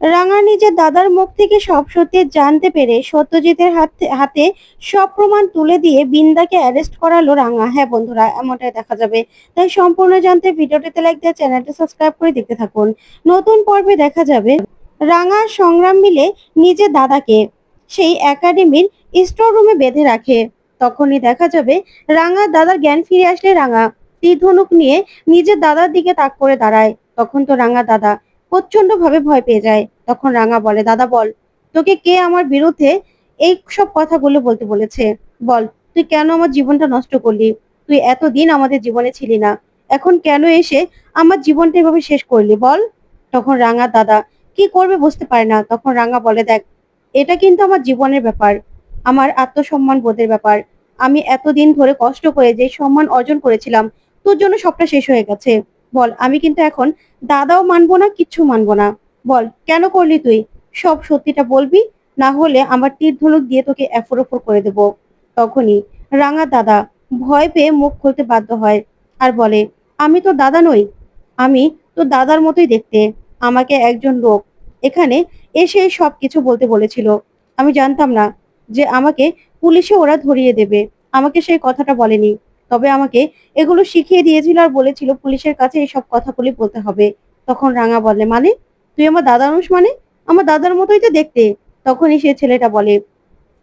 রাঙা নিজের দাদার মুখ থেকে সব সত্যি জানতে পেরে সত্যজিতের হাতে সব প্রমাণ তুলে দিয়ে বিন্দাকে অ্যারেস্ট করালো রাঙা। হ্যাঁ বন্ধুরা, এমনটাই দেখা যাবে। তাই সম্পূর্ণ জানতে ভিডিওটিতে লাইক দিয়ে চ্যানেলটি সাবস্ক্রাইব করে দেখতে থাকুন। নতুন পর্বে দেখা যাবে রাঙা সংগ্রাম মিলে নিজের দাদাকে। সেই একাডেমির স্টোর রুমে বেঁধে রাখে। তখনই দেখা যাবে রাঙা দাদার জ্ঞান ফিরে আসলে রাঙা। তীর ধনুক নিয়ে নিজের দাদার দিকে তাক করে দাঁড়ায়। তখন তো রাঙা দাদা প্রচণ্ড ভাবে ভয় পেয়ে যায়। তখন রাঙা বলে, দাদা, বল, তোকে কে আমার বিরুদ্ধে এই সব কথাগুলো বলতে বলেছে? বল, তুই কেন আমার জীবনটা নষ্ট করলি? তুই এতদিন আমাদের জীবনে ছিলি না। এখন কেন এসে আমার জীবনটা এভাবে শেষ করলি? বল। তখন রাঙা, দাদা, কি করবে বুঝতে পারে না। তখন রাঙা বলে, দেখ, এটা কিন্তু আমার জীবনের ব্যাপার, আমার আত্মসম্মান বোধের ব্যাপার। আমি এতদিন ধরে কষ্ট করে যে সম্মান অর্জন করেছিলাম, তোর জন্য সবটা শেষ হয়ে গেছে। বল, আমি কিন্তু এখন দাদাও মানবো না, কিচ্ছু মানবো না। বল, কেন করলি তুই? সব সত্যিটা বলবি, না হলে আমার তীর ধনুক দিয়ে তোকে এফর ওফর করে দেব। তখনই রাঙা দাদা ভয় পেয়ে মুখ খুলতে বাধ্য হয় আর বলে, আমি তো দাদা নই। আমি তো দাদার মতোই দেখতে, আমাকে একজন লোক। এখানে এসে সব কিছু বলতে বলেছিল। আমি জানতাম না যে আমাকে পুলিশে ওরা ধরিয়ে দেবে। আমাকে সেই কথাটা বলেনি। তবে আমাকে এগুলো শিখিয়ে দিয়েছিল আর বলেছিল, পুলিশের কাছে এইসব কথাগুলি বলতে হবে। তখন রাঙা বলে মানে? তুই আমার দাদার অংশ মানে? আমার দাদার মতোই তো দেখতে। তখনই সে ছেলেটা বলে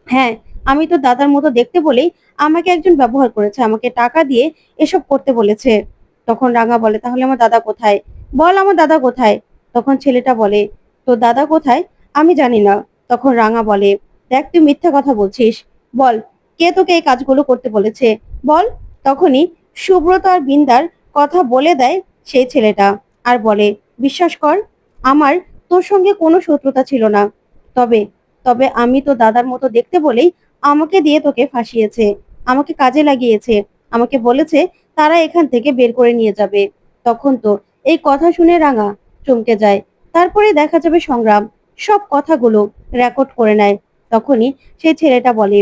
হ্যাঁ আমি তো দাদার মতো দেখতে বলেই আমাকে একজন ব্যবহার করেছে, আমাকে টাকা দিয়ে এসব করতে বলেছে। তখন রাঙা বলে, তাহলে আমার দাদা কোথায়? বল আমার দাদা কোথায়? তখন ছেলেটা বলে তো দাদা কোথায়? আমি জানি না। তখন রাঙা বলে, দেখ, তুই মিথ্যা কথা বলছিস। বল, কে তোকে এই কাজগুলো করতে বলেছে? বল। তখনই সুব্রত আর বিন্দার কথা বলে দেয় সেই ছেলেটা আর বলে, বিশ্বাস কর, আমার তোর সঙ্গে কোনো শত্রুতা ছিল না। তবে তবে আমি তো দাদার মতো দেখতে বলেই আমাকে দিয়ে তোকে ফাঁসিয়েছে, আমাকে কাজে লাগিয়েছে, আমাকে বলেছে তারা এখান থেকে বের করে নিয়ে যাবে। তখন তো এই কথা শুনে রাঙা চমকে যায়। তারপরে দেখা যাবে সংগ্রাম, সব কথাগুলো রেকর্ড করে নেয়। তখনই সেই ছেলেটা বলে,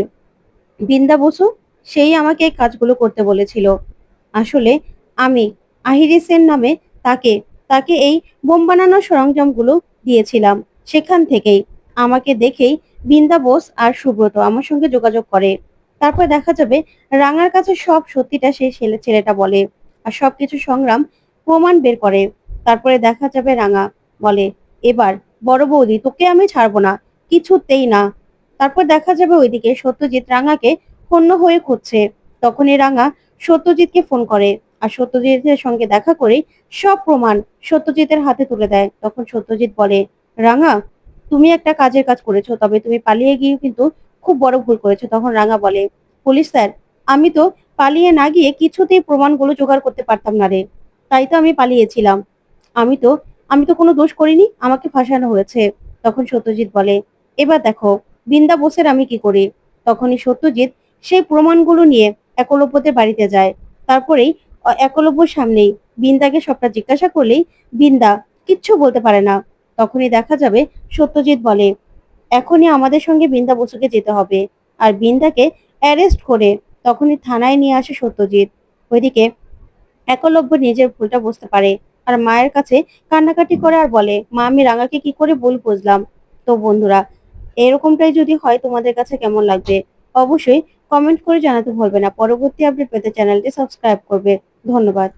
বিন্দা বসু সেই আমাকে এই কাজগুলো করতে বলেছিল। আসলে আমি আহিরিসের নামে তাকে তাকে এই বোম বানানোর সরঞ্জামগুলো দিয়েছিলাম। সেখান থেকেই আমাকে দেখেই বিন্দা বোস আর সুব্রত আমার সঙ্গে যোগাযোগ করে। তারপর দেখা যাবে রাঙার কাছে সব সত্যিটা সেই ছেলে, ছেলেটা বলে আর সবকিছু সংগ্রাম প্রমাণ বের করে। তারপরে দেখা যাবে রাঙা বলে, এবার বড় বৌদি, তোকে আমি ছাড়বো না, কিছুতেই না। তারপর দেখা যাবে ওইদিকে সত্যজিৎ রাঙাকে হন্য হয়ে খুঁজছে তখনই রাঙা সত্যজিৎকে ফোন করে। আর সত্যজিতের সঙ্গে দেখা করে সব প্রমাণ সত্যজিতের হাতে তুলে দেয়। তখন সত্যজিৎ বলে, রাঙা, তুমি একটা কাজের কাজ করেছ, তবে তুমি পালিয়ে গিয়ে কিন্তু খুব বড় ভুল করেছ। তখন রাঙা বলে, পুলিশ স্যার, আমি তো পালিয়ে না গিয়ে কিছুতেই প্রমাণগুলো জোগাড় করতে পারতাম না রে। তাই তো আমি পালিয়েছিলাম। আমি তো আমি তো কোনো দোষ করিনি, আমাকে ফাঁসানো হয়েছে। তখন সত্যজিৎ বলে, এবার দেখো, বিন্দা বোসের আমি কি করি? তখনই সত্যজিৎ সেই প্রমাণগুলো নিয়ে একলব্যদের বাড়িতে যায়। তারপরেই একলব্যর সামনেই বিন্দাকে সবটা জিজ্ঞাসা করলেই বিন্দা কিচ্ছু বলতে পারে না। তখনই দেখা যাবে সত্যজিৎ বলে, এখনই আমাদের সঙ্গে বিন্দা বসুকে যেতে হবে। আর বিন্দাকে অ্যারেস্ট করে তখনই থানায় নিয়ে আসে সত্যজিৎ। ওইদিকে একলব্য নিজের ভুলটা বুঝতে পারে আর মায়ের কাছে কান্নাকাটি করে আর বলে, মা, আমি রাঙাকে কি করে ভুল বুঝলাম? তো বন্ধুরা, এরকমটাই যদি হয় তোমাদের কাছে কেমন লাগবে? অবশ্যই কমেন্ট করে জানাতে ভুলবে না। পরবর্তী আপডেট পেতে চ্যানেলটি সাবস্ক্রাইব করবে। ধন্যবাদ।